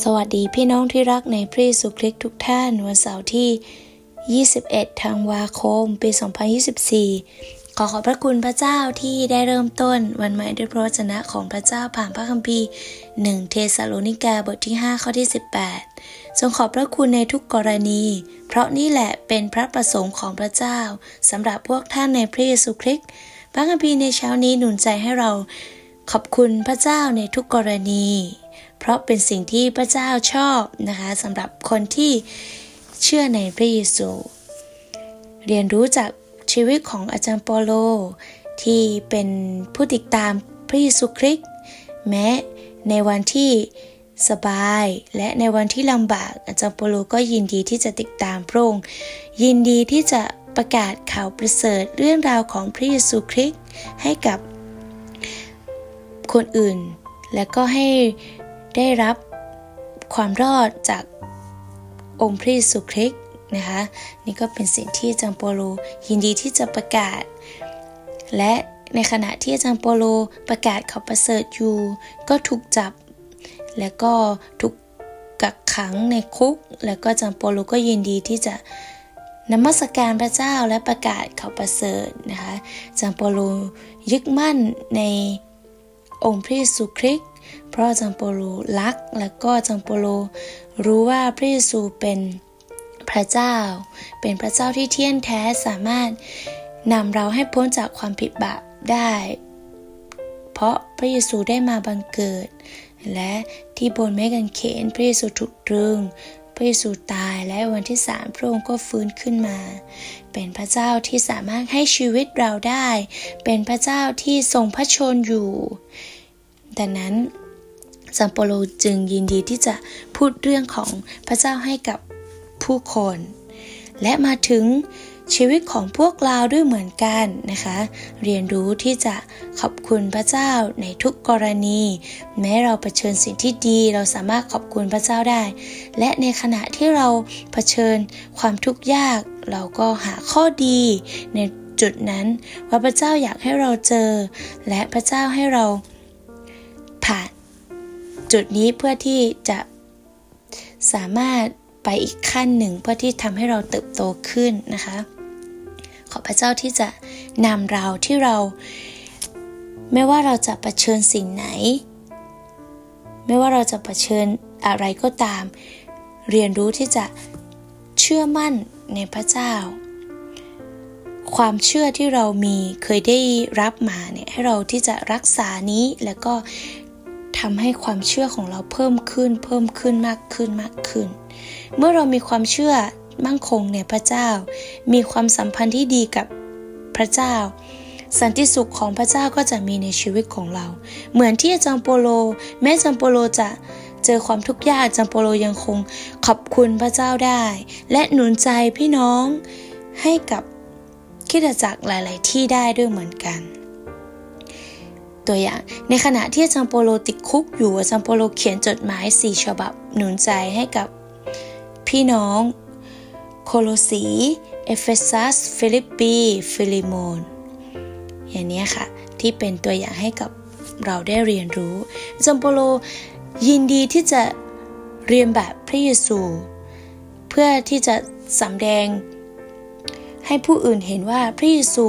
สวัสดีพี่น้องที่รักในพระเยซูคริสต์ทุกท่านวันเสาร์ที่ 21 ธันวาคม ปี 2024 ขอขอบพระคุณพระเจ้าที่ได้เริ่มต้นวันใหม่ด้วยพระวจนะของพระเจ้าผ่านพระคัมภีร์ 1 เทสาโลนิกาบทที่ 5 ข้อที่ 18 ทรงขอบพระคุณในทุกกรณี เพราะนี่แหละเป็นพระประสงค์ของพระเจ้าสำหรับพวกท่านในพระเยซูคริสต์พระคัมภีร์ในเช้านี้หนุนใจให้เรา ขอบคุณพระเจ้าในทุกกรณี เพราะเป็นสิ่งที่พระเจ้าชอบนะคะสำหรับคนที่เชื่อในพระเยซู เรียนรู้จากชีวิตของอาจารย์เปโล ที่เป็นผู้ติดตามพระเยซูคริสต์แม้ในวันที่สบายและในวันที่ลำบากอาจารย์เปโลก็ยินดีที่จะติดตามพระองค์ยินดีที่จะประกาศข่าวประเสริฐเรื่องราวของพระเยซูคริสต์ให้กับคนอื่น และก็ให้ ได้รับความรอดจากองค์พระเยซูคริสต์นะคะนี่ก็เป็นสิ่งที่จารย์โปโลยินดีที่จะประกาศ และในขณะที่จารย์โปโลประกาศข่าวประเสริฐอยู่ ก็ถูกจับ และก็ถูกกักขังในคุก แล้วก็จารย์โปโลก็ยินดีที่จะนมัสการพระเจ้าและประกาศข่าวประเสริฐนะคะจารย์โปโลยึดมั่นในองค์พระเยซูคริสต์ เพราะอาจารย์โปโลรักและก็อาจารย์โปโลรู้ว่าพระเยซูเป็นพระเจ้า เป็นพระเจ้าที่เที่ยงแท้สามารถนำเราให้พ้นจากความผิดบาปได้ เพราะพระเยซูได้มาบังเกิด และที่บนไม้กางเขนพระเยซูถูกตรึงพระเยซูตายและวันที่สามพระองค์ก็ฟื้นขึ้นมา เป็นพระเจ้าที่สามารถให้ชีวิตเราได้ เป็นพระเจ้าที่ทรงพระชนอยู่ ดังนั้นซัมโปโลจึงยินดีที่จะพูดเรื่องของพระเจ้าให้กับผู้คน และมาถึงชีวิตของพวกเราด้วยเหมือนกันนะคะ เรียนรู้ที่จะขอบคุณพระเจ้าในทุกกรณี แม้เราเผชิญสิ่งที่ดีเราสามารถขอบคุณพระเจ้าได้ และในขณะที่เราเผชิญความทุกข์ยาก เราก็หาข้อดีในจุดนั้น ว่าพระเจ้าอยากให้เราเจอ และพระเจ้าให้เรา ผ่าน จุดนี้เพื่อที่จะสามารถไปอีกขั้นหนึ่งเพื่อที่ทำให้เราเติบโตขึ้นนะคะ ขอพระเจ้าที่จะนำเราที่เรา ไม่ว่าเราจะะเผชิญสิ่งไหน ไม่ว่าเราจะะเผชิญอะไรก็ตาม เรียนรู้ที่จะเชื่อมั่นในพระเจ้า ความเชื่อที่เรามีเคยได้รับมาเนี่ยให้เราที่จะรักษานี้แล้วก็ ทำให้ความเชื่อของเราเพิ่มขึ้น เพิ่มขึ้นมากขึ้นมากขึ้น เมื่อเรามีความเชื่อมั่งคงในพระเจ้า มีความสัมพันธ์ที่ดีกับพระเจ้า สันติสุขของพระเจ้าก็จะมีในชีวิตของเรา เหมือนที่อาจารย์โปโล แม้อาจารย์โปโลจะเจอความทุกข์ยากอาจารย์โปโลยังคงขอบคุณพระเจ้าได้ และหนุนใจพี่น้องให้กับคิดจักรหลาย ๆ ที่ได้ด้วยเหมือนกัน ตัวอย่าง ในขณะที่อาจารย์โปโลติดคุกอยู่อาจารย์โปโลเขียนจดหมายสี่ฉบับหนุนใจให้กับพี่น้องโคโลสี เอเฟซัส ฟิลิปปี ฟิลิโมน อย่างนี้ค่ะ ที่เป็นตัวอย่างให้กับเราได้เรียนรู้อาจารย์โปโลยินดีที่จะเรียนแบบพระเยซู เพื่อที่จะสำแดง ให้ผู้อื่นเห็นว่าพระเยซู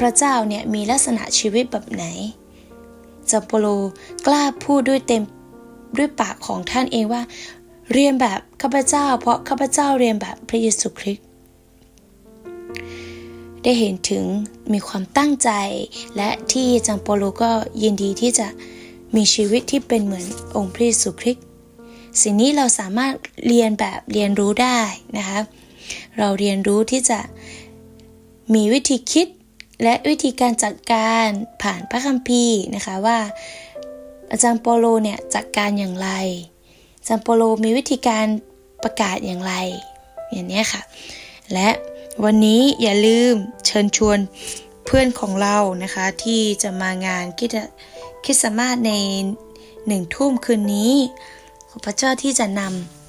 พระเจ้าเนี่ยมีลักษณะชีวิตแบบไหน จัมโปโลกล้าพูดด้วยเต็มด้วยปากของท่านเองว่า เรียนแบบข้าพเจ้า เพราะข้าพเจ้าเรียนแบบพระเยซูคริสต์ได้เห็นถึงมีความตั้งใจและที่จัมโปโลก็ยินดีที่จะมีชีวิตที่เป็นเหมือนองค์พระเยซูคริสต์สิ่งนี้เราสามารถเรียนแบบเรียนรู้ได้นะคะเราเรียนรู้ที่จะมีวิธีคิด และวิธีการจัดการผ่านพระคัมภีร์นะคะว่า อาจารย์โปโลเนี่ยจัดการอย่างไร อาจารย์โปโลมีวิธีการประกาศอย่างไร อย่างนี้ค่ะ และวันนี้อย่าลืมเชิญชวนเพื่อนของเรานะคะที่จะมางานคิดคิดสามารถในหนึ่งทุ่มคืนนี้ ขอพระเจ้าที่จะนำ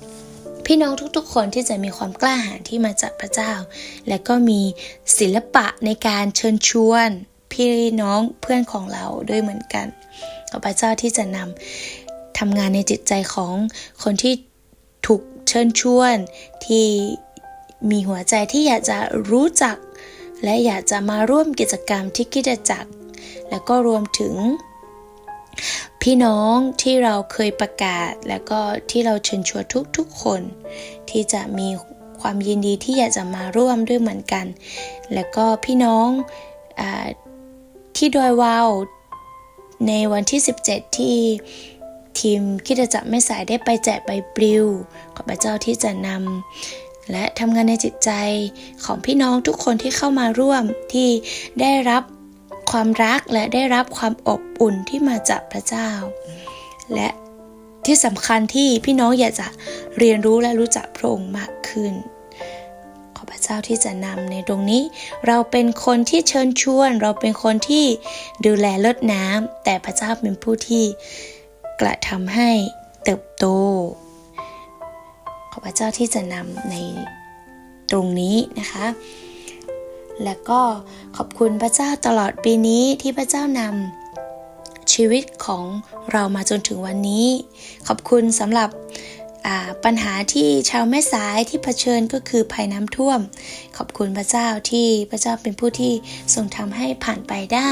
พี่น้องทุกๆ คนที่จะมีความกล้าหาญที่มาจากพระเจ้า และก็มีศิลปะในการเชิญชวน พี่น้องเพื่อนของเราด้วยเหมือนกันขอพระเจ้าที่จะนำทำงานในจิตใจของคนที่ถูกเชิญชวน ที่มีหัวใจที่อยากจะรู้จัก และอยากจะมาร่วมกิจกรรมที่คิดจักร แล้วก็รวมถึง พี่น้องที่เราเคยประกาศ แล้วก็ที่เราเชิญชวนทุกๆคน ที่จะมีความยินดีที่อยากจะมาร่วมด้วยเหมือนกัน แล้วก็พี่น้องอที่ดอยวาวในวันที่ 17 ที่ทีมคิดจักรแม่สายได้ไปแจกใบปลิวขอพระเจ้าที่จะนำและทำงานในจิตใจของพี่น้องทุกคนที่เข้ามาร่วมที่ได้รับ ความรักและได้รับความอบอุ่นที่มาจากพระเจ้า และที่สำคัญที่พี่น้องอยากจะเรียนรู้และรู้จักพระองค์มากขึ้น ขอพระเจ้าที่จะนำในตรงนี้ เราเป็นคนที่เชิญชวน เราเป็นคนที่ดูแลลดน้ำแต่พระเจ้าเป็นผู้ที่กระทำให้เติบโต ขอพระเจ้าที่จะนำในตรงนี้นะคะ และก็ขอบคุณพระเจ้าตลอดปีนี้ที่พระเจ้านำชีวิตของเรามาจนถึงวันนี้ ขอบคุณสำหรับปัญหาที่ชาวแม่สายที่เผชิญก็คือภัยน้ำท่วม ขอบคุณพระเจ้าที่พระเจ้าเป็นผู้ที่ทรงทำให้ผ่านไปได้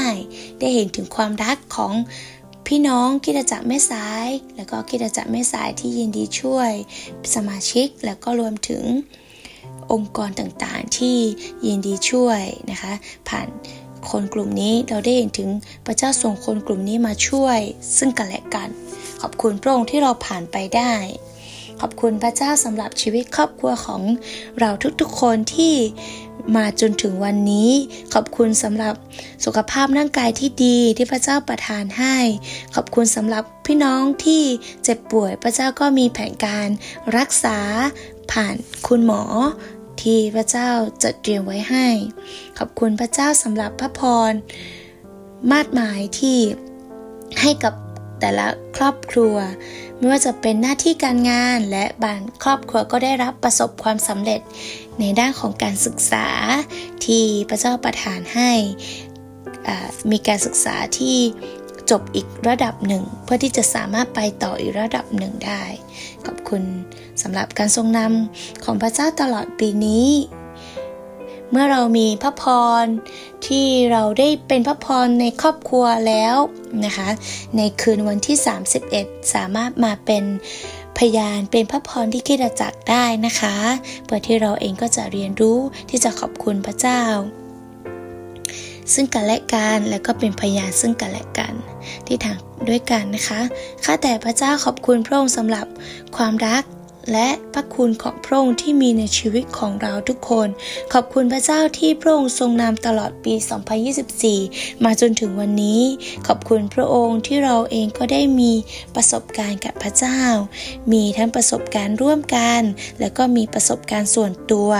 ได้เห็นถึงความรักของพี่น้องกิจจักรแม่สาย แล้วก็กิจจักรแม่สายที่ยินดีช่วย สมาชิกแล้วก็รวมถึง องค์กรต่างๆ ที่ยินดีช่วยนะคะ ผ่านคนกลุ่มนี้เราได้เห็นถึงพระเจ้าส่งคนกลุ่มนี้มาช่วย ซึ่งกันและกัน ขอบคุณพระองค์ที่เราผ่านไปได้ ขอบคุณพระเจ้าสำหรับชีวิตครอบครัวของเราทุกๆคนที่มาจนถึงวันนี้ ขอบคุณสำหรับสุขภาพร่างกายที่ดีที่พระเจ้าประทานให้ ขอบคุณสำหรับพี่น้องที่เจ็บป่วย พระเจ้าก็มีแผนการรักษาผ่านคุณหมอ ที่พระเจ้าจัดเตรียมไว้ให้ ขอบคุณพระเจ้าสำหรับพระพร มากมายที่ให้กับแต่ละครอบครัว ไม่ว่าจะเป็นหน้าที่การงานและบางครอบครัวก็ได้รับประสบความสำเร็จในด้านของการศึกษาที่พระเจ้าประทานให้มีการศึกษาที่ จบอีกระดับหนึ่ง เพื่อที่จะสามารถไปต่ออีกระดับหนึ่งได้ ขอบคุณสำหรับการทรงนำของพระเจ้าตลอดปีนี้ เมื่อเรามีพระพรที่เราได้เป็นพระพรในครอบครัวแล้วนะคะ ในคืนวันที่ 31 สามารถมาเป็นพยานเป็นพระพรที่คิดจักได้นะคะ เพื่อที่เราเองก็จะเรียนรู้ที่จะขอบคุณพระเจ้า ซึ่งกันและกันและก็เป็นพยานซึ่งกันและกัน ที่ทางด้วยกันนะคะ ข้าแต่พระเจ้าขอบคุณพระองค์สำหรับความรัก และพระคุณของพระองค์ที่มีในชีวิตของเราทุกคน ขอบคุณพระเจ้าที่พระองค์ทรงนำตลอดปี 2024 มาจนถึงวันนี้ ขอบคุณพระองค์ที่เราเองก็ได้มีประสบการณ์กับพระเจ้า มีทั้งประสบการณ์ร่วมกัน แล้วก็มีประสบการณ์ส่วนตัว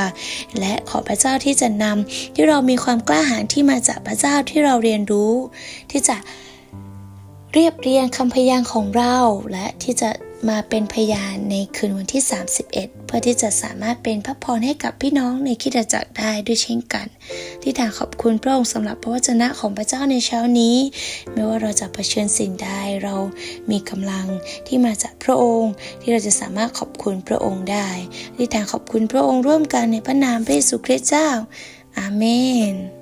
และขอพระเจ้าที่จะนำที่เรามีความกล้าหาญที่มาจากพระเจ้าที่เราเรียนรู้ ที่จะเรียบเรียงคำพยานของเราและที่จะ มาเป็นพยานในคืนวันที่ 31 เพื่อที่จะสามารถเป็นพระพรให้กับพี่น้องในคิดจักรได้ด้วยเช่นกัน ที่ทางขอบคุณพระองค์สำหรับพระวจนะของพระเจ้าในเช้านี้ ไม่ว่าเราจะเผชิญสิ่งใดเรามีกำลังที่มาจากพระองค์ ที่เราจะสามารถขอบคุณพระองค์ได้ ที่ทางขอบคุณพระองค์ร่วมกันในพระนามพระเยซูคริสต์เจ้า อาเมน